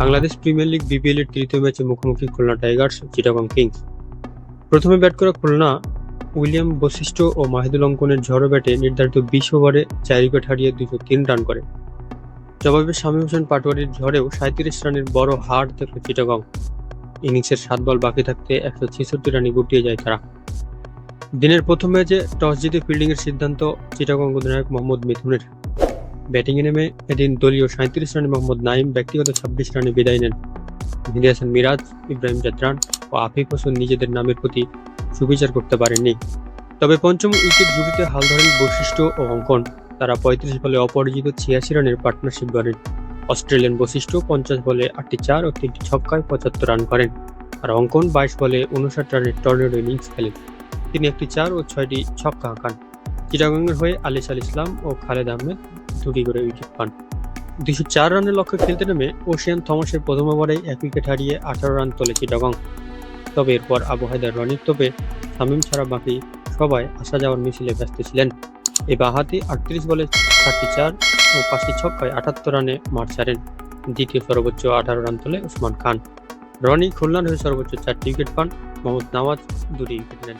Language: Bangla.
বাংলাদেশ প্রিমিয়ার লিগ বিপিএল এর তৃতীয় ম্যাচে মুখোমুখি খুলনা টাইগার্স, চিটাগং কিংস। প্রথমে ব্যাট করা খুলনা, উইলিয়াম বশিষ্ঠ ও মাহিদুল অঙ্কনের ঝড়ো ব্যাটে নির্ধারিত বিশ ওভারে চার উইকেট হারিয়ে দুশো তিন রান করে। জবাবে শামীম হোসেন পাটোয়ারির ঝড়েও সাঁত্রিশ রানের বড় হার দেখল চিটাগং। ইনিংসের সাত বল বাকি থাকতে একশো ছেষট্টি রানে গুটিয়ে যায় তারা। দিনের প্রথম ম্যাচে টস জিতে ফিল্ডিংয়ের সিদ্ধান্ত চিটাগং অধিনায়ক মোহাম্মদ মিথুনের। ব্যাটিংয়ে নেমে এদিন দলীয় সাঁত্রিশ রানে মোহাম্মদ নাইম ব্যক্তিগত ছাব্বিশ রানে বিদায় নেন। মেহেদী হাসান মিরাজ, ইব্রাহিম জাদরান ও আফিফ হোসেন নিজেদের নামের প্রতি সুবিচার করতে পারেননি। তবে পঞ্চম উইকেট জুটিতে হাল ধরেন বৈশিষ্ট্য ও অঙ্কন। তারা পঁয়ত্রিশ বলে অপরাজিত ছিয়াশি রানের পার্টনারশিপ গড়েন। অস্ট্রেলিয়ান বৈশিষ্ট্য পঞ্চাশ বলে আটটি চার ও তিনটি ছক্কায় পঁচাত্তর রান করেন। আর অঙ্কন বাইশ বলে উনষাট রানের টর্নেডো ইনিংস খেলেন। তিনি একটি চার ও ছয়টি ছক্কা হাঁকান। চিটাগংয়ের হয়ে আলিস আল ইসলাম ও খালেদ আহমেদ দুটি করে উইকেট পান। দুশো চার রানের লক্ষ্যে খেলতে নেমে ওশিয়ান থমাসের প্রথম ওভারেই এক উইকেট হারিয়ে আঠারো রান তোলে চিটাগং তবে এরপর আবু হায়দার রনির তবে তামিম ছাড়া বাকি সবাই আসা যাওয়ার মিছিলে ব্যস্ত ছিলেন। এই বাহাতি আটত্রিশ বলে চারটি চার ও পাঁচটি ছক্কায় আটাত্তর রানে মার ছাড়েন। দ্বিতীয় সর্বোচ্চ আঠারো রান তোলে ওসমান খান। রনি খুলনার হয়ে সর্বোচ্চ চারটি উইকেট পান। মোহাম্মদ নওয়াজ দুটি উইকেট নেন।